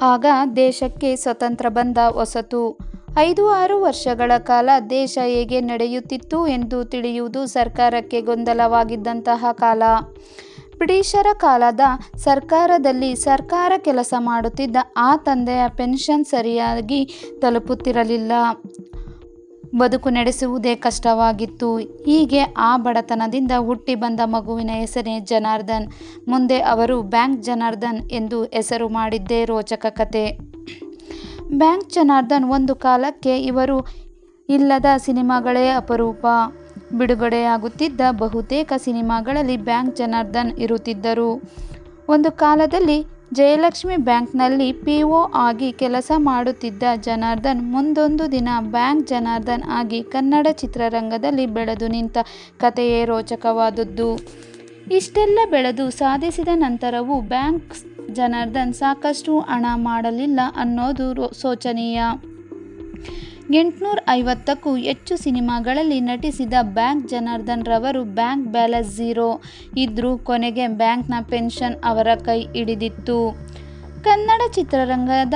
ಆಗ ದೇಶಕ್ಕೆ ಸ್ವತಂತ್ರ ಬಂದ ಹೊಸತು. ಐದು ಆರು ವರ್ಷಗಳ ಕಾಲ ದೇಶ ಹೇಗೆ ನಡೆಯುತ್ತಿತ್ತು ಎಂದು ತಿಳಿಯುವುದು ಸರ್ಕಾರಕ್ಕೆ ಗೊಂದಲವಾಗಿದ್ದಂತಹ ಕಾಲ. ಬ್ರಿಟಿಷರ ಕಾಲದ ಸರ್ಕಾರದಲ್ಲಿ ಸರ್ಕಾರ ಕೆಲಸ ಮಾಡುತ್ತಿದ್ದ ಆ ತಂದೆಯ ಪೆನ್ಷನ್ ಸರಿಯಾಗಿ ತಲುಪುತ್ತಿರಲಿಲ್ಲ. ಬದುಕು ನಡೆಸುವುದೇ ಕಷ್ಟವಾಗಿತ್ತು. ಹೀಗೆ ಆ ಬಡತನದಿಂದ ಹುಟ್ಟಿ ಬಂದ ಮಗುವಿನ ಹೆಸರೇ ಜನಾರ್ದನ್. ಮುಂದೆ ಅವರು ಬ್ಯಾಂಕ್ ಜನಾರ್ದನ್ ಎಂದು ಹೆಸರು ಮಾಡಿದ್ದೇ ರೋಚಕ ಕತೆ ಬ್ಯಾಂಕ್ ಜನಾರ್ದನ್ ಒಂದು ಕಾಲಕ್ಕೆ ಇವರು ಇಲ್ಲದ ಸಿನಿಮಾಗಳೇ ಅಪರೂಪ. ಬಿಡುಗಡೆಯಾಗುತ್ತಿದ್ದ ಬಹುತೇಕ ಸಿನಿಮಾಗಳಲ್ಲಿ ಬ್ಯಾಂಕ್ ಜನಾರ್ದನ್ ಇರುತ್ತಿದ್ದರು. ಒಂದು ಕಾಲದಲ್ಲಿ ಜಯಲಕ್ಷ್ಮಿ ಬ್ಯಾಂಕ್ನಲ್ಲಿ ಪಿ. ಒ. ಆಗಿ ಕೆಲಸ ಮಾಡುತ್ತಿದ್ದ ಜನಾರ್ದನ್ ಮುಂದೊಂದು ದಿನ ಬ್ಯಾಂಕ್ ಜನಾರ್ದನ್ ಆಗಿ ಕನ್ನಡ ಚಿತ್ರರಂಗದಲ್ಲಿ ಬೆಳೆದು ನಿಂತ ಕಥೆಯೇ ರೋಚಕವಾದದ್ದು. ಇಷ್ಟೆಲ್ಲ ಬೆಳೆದು ಸಾಧಿಸಿದ ನಂತರವೂ ಬ್ಯಾಂಕ್ ಜನಾರ್ದನ್ ಸಾಕಷ್ಟು ಹಣ ಮಾಡಲಿಲ್ಲ ಅನ್ನೋದು ಶೋಚನೀಯ. ಎಂಟ್ನೂರ ಐವತ್ತಕ್ಕೂ ಹೆಚ್ಚು ಸಿನಿಮಾಗಳಲ್ಲಿ ನಟಿಸಿದ ಬ್ಯಾಂಕ್ ಜನಾರ್ದನ್ ರವರು ಬ್ಯಾಂಕ್ ಬ್ಯಾಲೆನ್ಸ್ ಝೀರೋ ಇದ್ದರೂ ಕೊನೆಗೆ ಬ್ಯಾಂಕ್ನ ಪೆನ್ಷನ್ ಅವರ ಕೈ ಹಿಡಿದಿತ್ತು. ಕನ್ನಡ ಚಿತ್ರರಂಗದ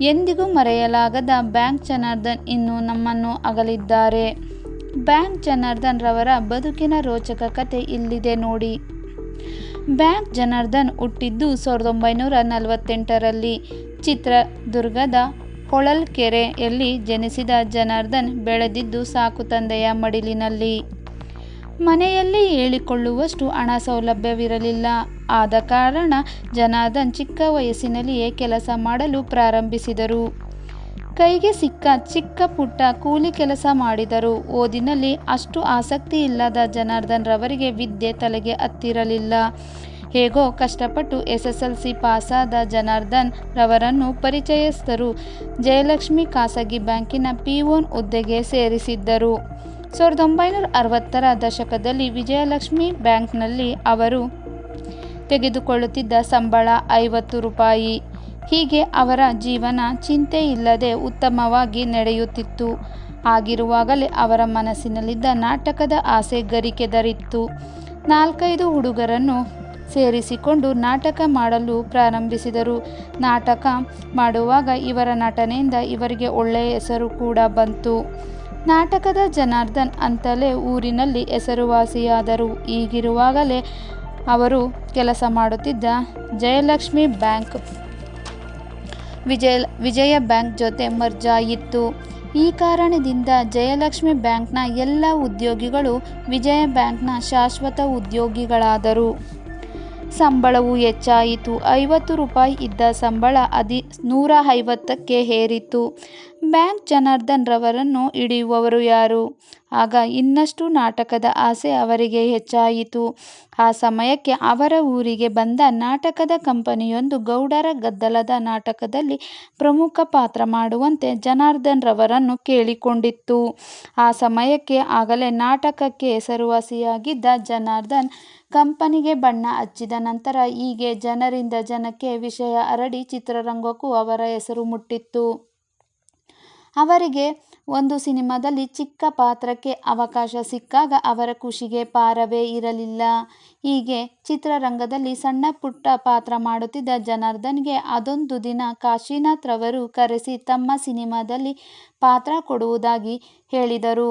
ಎಂದಿಗೂ ಮರೆಯಲಾಗದ ಬ್ಯಾಂಕ್ ಜನಾರ್ದನ್ ಇನ್ನು ನಮ್ಮನ್ನು ಅಗಲಿದ್ದಾರೆ. ಬ್ಯಾಂಕ್ ಜನಾರ್ದನ್ ರವರ ಬದುಕಿನ ರೋಚಕ ಕತೆ ಇಲ್ಲಿದೆ ನೋಡಿ. ಬ್ಯಾಂಕ್ ಜನಾರ್ದನ್ ಹುಟ್ಟಿದ್ದು ಸಾವಿರದ ಒಂಬೈನೂರ ನಲವತ್ತೆಂಟರಲ್ಲಿ ಚಿತ್ರದುರ್ಗದ ಹೊಳಲ್ಕೆರೆಯಲ್ಲಿ ಜನಿಸಿದ ಜನಾರ್ದನ್ ಬೆಳೆದಿದ್ದು ಸಾಕು ತಂದೆಯ ಮಡಿಲಿನಲ್ಲಿ. ಮನೆಯಲ್ಲಿ ಹೇಳಿಕೊಳ್ಳುವಷ್ಟು ಹಣ ಸೌಲಭ್ಯವಿರಲಿಲ್ಲ. ಆದ ಕಾರಣ ಜನಾರ್ದನ್ ಚಿಕ್ಕ ವಯಸ್ಸಿನಲ್ಲಿಯೇ ಕೆಲಸ ಮಾಡಲು ಪ್ರಾರಂಭಿಸಿದರು. ಕೈಗೆ ಸಿಕ್ಕ ಚಿಕ್ಕ ಪುಟ್ಟ ಕೂಲಿ ಕೆಲಸ ಮಾಡಿದರು. ಓದಿನಲ್ಲಿ ಅಷ್ಟು ಆಸಕ್ತಿ ಇಲ್ಲದ ಜನಾರ್ದನ್ ರವರಿಗೆ ವಿದ್ಯೆ ತಲೆಗೆ ಹತ್ತಿರಲಿಲ್ಲ. ಹೇಗೋ ಕಷ್ಟಪಟ್ಟು ಎಸ್. ಎಸ್. ಎಲ್. ಸಿ. ಪಾಸಾದ ಜನಾರ್ದನ್ ರವರನ್ನು ಪರಿಚಯಸ್ಥರು ಜಯಲಕ್ಷ್ಮಿ ಖಾಸಗಿ ಬ್ಯಾಂಕಿನ ಪಿ. ಒ. ಹುದ್ದೆಗೆ ಸೇರಿಸಿದ್ದರು. ಸಾವಿರದ ಒಂಬೈನೂರ ಅರವತ್ತರ ದಶಕದಲ್ಲಿ ವಿಜಯಲಕ್ಷ್ಮಿ ಬ್ಯಾಂಕ್ನಲ್ಲಿ ಅವರು ತೆಗೆದುಕೊಳ್ಳುತ್ತಿದ್ದ ಸಂಬಳ ಐವತ್ತು ರೂಪಾಯಿ. ಹೀಗೆ ಅವರ ಜೀವನ ಚಿಂತೆ ಇಲ್ಲದೆ ಉತ್ತಮವಾಗಿ ನಡೆಯುತ್ತಿತ್ತು. ಆಗಿರುವಾಗಲೇ ಅವರ ಮನಸ್ಸಿನಲ್ಲಿದ್ದ ನಾಟಕದ ಆಸೆ ಗರಿಕೆದರಿತ್ತು. ನಾಲ್ಕೈದು ಹುಡುಗರನ್ನು ಸೇರಿಸಿಕೊಂಡು ನಾಟಕ ಮಾಡಲು ಪ್ರಾರಂಭಿಸಿದರು. ನಾಟಕ ಮಾಡುವಾಗ ಇವರ ನಟನೆಯಿಂದ ಇವರಿಗೆ ಒಳ್ಳೆಯ ಹೆಸರು ಕೂಡ ಬಂತು. ನಾಟಕದ ಜನಾರ್ದನ್ ಅಂತಲೇ ಊರಿನಲ್ಲಿ ಹೆಸರುವಾಸಿಯಾದರು. ಈಗಿರುವಾಗಲೇ ಅವರು ಕೆಲಸ ಮಾಡುತ್ತಿದ್ದ ಜಯಲಕ್ಷ್ಮಿ ಬ್ಯಾಂಕ್ ವಿಜಯ ಬ್ಯಾಂಕ್ ಜೊತೆ ಮರ್ಜಾಯಿತ್ತು. ಈ ಕಾರಣದಿಂದ ಜಯಲಕ್ಷ್ಮಿ ಬ್ಯಾಂಕ್ನ ಎಲ್ಲ ಉದ್ಯೋಗಿಗಳು ವಿಜಯ ಬ್ಯಾಂಕ್ನ ಶಾಶ್ವತ ಉದ್ಯೋಗಿಗಳಾದರು. ಸಂಬಳವೂ ಹೆಚ್ಚಾಯಿತು. ಐವತ್ತು ರೂಪಾಯಿ ಇದ್ದ ಸಂಬಳ ಅದಿ ನೂರ ಐವತ್ತಕ್ಕೆ ಏರಿತು. ಬ್ಯಾಂಕ್ ಜನಾರ್ದನ್ ರವರನ್ನು ಹಿಡಿಯುವವರು ಯಾರು? ಆಗ ಇನ್ನಷ್ಟು ನಾಟಕದ ಆಸೆ ಅವರಿಗೆ ಹೆಚ್ಚಾಯಿತು. ಆ ಸಮಯಕ್ಕೆ ಅವರ ಊರಿಗೆ ಬಂದ ನಾಟಕದ ಕಂಪನಿಯೊಂದು ಗೌಡರ ಗದ್ದಲದ ನಾಟಕದಲ್ಲಿ ಪ್ರಮುಖ ಪಾತ್ರ ಮಾಡುವಂತೆ ಜನಾರ್ದನ್ ರವರನ್ನು ಕೇಳಿಕೊಂಡಿತ್ತು. ಆ ಸಮಯಕ್ಕೆ ಆಗಲೇ ನಾಟಕಕ್ಕೆ ಹೆಸರುವಾಸಿಯಾಗಿದ್ದ ಜನಾರ್ದನ್ ಕಂಪನಿಗೆ ಬಣ್ಣ ಹಚ್ಚಿದ ನಂತರ ಹೀಗೆ ಜನರಿಂದ ಜನಕ್ಕೆ ವಿಷಯ ಅರಡಿ ಚಿತ್ರರಂಗಕ್ಕೂ ಅವರ ಹೆಸರು ಮುಟ್ಟಿತ್ತು. ಅವರಿಗೆ ಒಂದು ಸಿನಿಮಾದಲ್ಲಿ ಚಿಕ್ಕ ಪಾತ್ರಕ್ಕೆ ಅವಕಾಶ ಸಿಕ್ಕಾಗ ಅವರ ಖುಷಿಗೆ ಪಾರವೇ ಇರಲಿಲ್ಲ. ಹೀಗೆ ಚಿತ್ರರಂಗದಲ್ಲಿ ಸಣ್ಣ ಪುಟ್ಟ ಪಾತ್ರ ಮಾಡುತ್ತಿದ್ದ ಜನಾರ್ದನ್ಗೆ ಅದೊಂದು ದಿನ ಕಾಶಿನಾಥ್ರವರು ಕರೆಸಿ ತಮ್ಮ ಸಿನಿಮಾದಲ್ಲಿ ಪಾತ್ರ ಕೊಡುವುದಾಗಿ ಹೇಳಿದರು.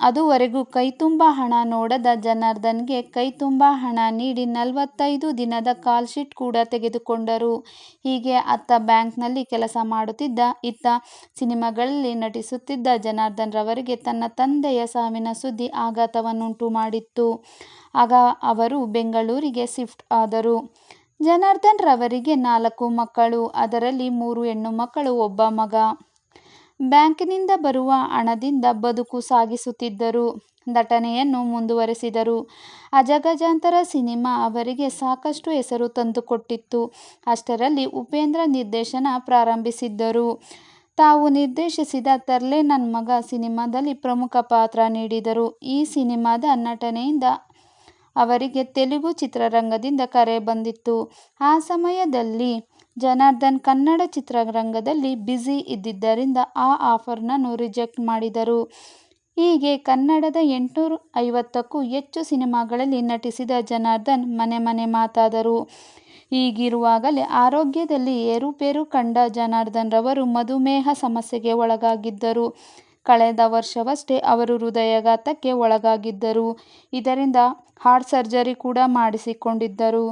ಅದುವರೆಗೂ ಕೈತುಂಬ ಹಣ ನೋಡದ ಜನಾರ್ದನ್ಗೆ ಕೈತುಂಬ ಹಣ ನೀಡಿ ನಲವತ್ತೈದು ದಿನದ ಕಾಲ್ ಶೀಟ್ ಕೂಡ ತೆಗೆದುಕೊಂಡರು. ಹೀಗೆ ಅತ್ತ ಬ್ಯಾಂಕ್ನಲ್ಲಿ ಕೆಲಸ ಮಾಡುತ್ತಿದ್ದ, ಇತ್ತ ಸಿನಿಮಾಗಳಲ್ಲಿ ನಟಿಸುತ್ತಿದ್ದ ಜನಾರ್ದನ್ ರವರಿಗೆ ತನ್ನ ತಂದೆಯ ಸಾವಿನ ಸುದ್ದಿ ಆಘಾತವನ್ನುಂಟು ಮಾಡಿತ್ತು. ಆಗ ಅವರು ಬೆಂಗಳೂರಿಗೆ ಶಿಫ್ಟ್ ಆದರು. ಜನಾರ್ದನ್ ರವರಿಗೆ ನಾಲ್ಕು ಮಕ್ಕಳು. ಅದರಲ್ಲಿ ಮೂರು ಹೆಣ್ಣು ಮಕ್ಕಳು, ಒಬ್ಬ ಮಗ. ಬ್ಯಾಂಕಿನಿಂದ ಬರುವ ಹಣದಿಂದ ಬದುಕು ಸಾಗಿಸುತ್ತಿದ್ದರು. ನಟನೆಯನ್ನು ಮುಂದುವರೆಸಿದರು. ಅಜಗಜಾಂತರ ಸಿನಿಮಾ ಅವರಿಗೆ ಸಾಕಷ್ಟು ಹೆಸರು ತಂದುಕೊಟ್ಟಿತ್ತು. ಅಷ್ಟರಲ್ಲಿ ಉಪೇಂದ್ರ ನಿರ್ದೇಶನ ಪ್ರಾರಂಭಿಸಿದ್ದರು. ತಾವು ನಿರ್ದೇಶಿಸಿದ ತರ್ಲೆ ನನ್ನ ಮಗ ಸಿನಿಮಾದಲ್ಲಿ ಪ್ರಮುಖ ಪಾತ್ರ ನೀಡಿದರು. ಈ ಸಿನಿಮಾದ ನಟನೆಯಿಂದ ಅವರಿಗೆ ತೆಲುಗು ಚಿತ್ರರಂಗದಿಂದ ಕರೆ ಬಂದಿತ್ತು. ಆ ಸಮಯದಲ್ಲಿ ಜನಾರ್ದನ್ ಕನ್ನಡ ಚಿತ್ರರಂಗದಲ್ಲಿ ಬ್ಯುಸಿ ಇದ್ದಿದ್ದರಿಂದ ಆ ಆಫರ್ನನ್ನು ರಿಜೆಕ್ಟ್ ಮಾಡಿದರು. ಹೀಗೆ ಕನ್ನಡದ ಎಂಟುನೂರು ಐವತ್ತಕ್ಕೂ ಹೆಚ್ಚು ಸಿನಿಮಾಗಳಲ್ಲಿ ನಟಿಸಿದ ಜನಾರ್ದನ್ ಮನೆ ಮನೆ ಮಾತಾದರು. ಹೀಗಿರುವಾಗಲೇ ಆರೋಗ್ಯದಲ್ಲಿ ಏರುಪೇರು ಕಂಡ ಜನಾರ್ದನ್ರವರು ಮಧುಮೇಹ ಸಮಸ್ಯೆಗೆ ಒಳಗಾಗಿದ್ದರು. ಕಳೆದ ವರ್ಷವಷ್ಟೇ ಅವರು ಹೃದಯಾಘಾತಕ್ಕೆ ಒಳಗಾಗಿದ್ದರು. ಇದರಿಂದ ಹಾರ್ಟ್ ಸರ್ಜರಿ ಕೂಡ ಮಾಡಿಸಿಕೊಂಡಿದ್ದರು.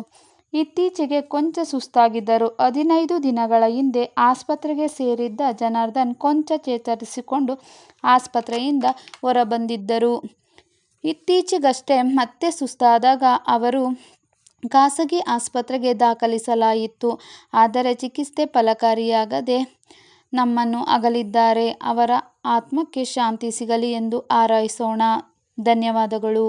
ಇತ್ತೀಚೆಗೆ ಕೊಂಚ ಸುಸ್ತಾಗಿದ್ದರು. ಹದಿನೈದು ದಿನಗಳ ಹಿಂದೆ ಆಸ್ಪತ್ರೆಗೆ ಸೇರಿದ್ದ ಜನಾರ್ದನ್ ಕೊಂಚ ಚೇತರಿಸಿಕೊಂಡು ಆಸ್ಪತ್ರೆಯಿಂದ ಹೊರಬಂದಿದ್ದರು. ಇತ್ತೀಚೆಗಷ್ಟೇ ಮತ್ತೆ ಸುಸ್ತಾದಾಗ ಅವರು ಖಾಸಗಿ ಆಸ್ಪತ್ರೆಗೆ ದಾಖಲಿಸಲಾಯಿತು. ಆದರೆ ಚಿಕಿತ್ಸೆ ಫಲಕಾರಿಯಾಗದೆ ನಮ್ಮನ್ನು ಅಗಲಿದ್ದಾರೆ. ಅವರ ಆತ್ಮಕ್ಕೆ ಶಾಂತಿ ಸಿಗಲಿ ಎಂದು ಹಾರೈಸೋಣ. ಧನ್ಯವಾದಗಳು.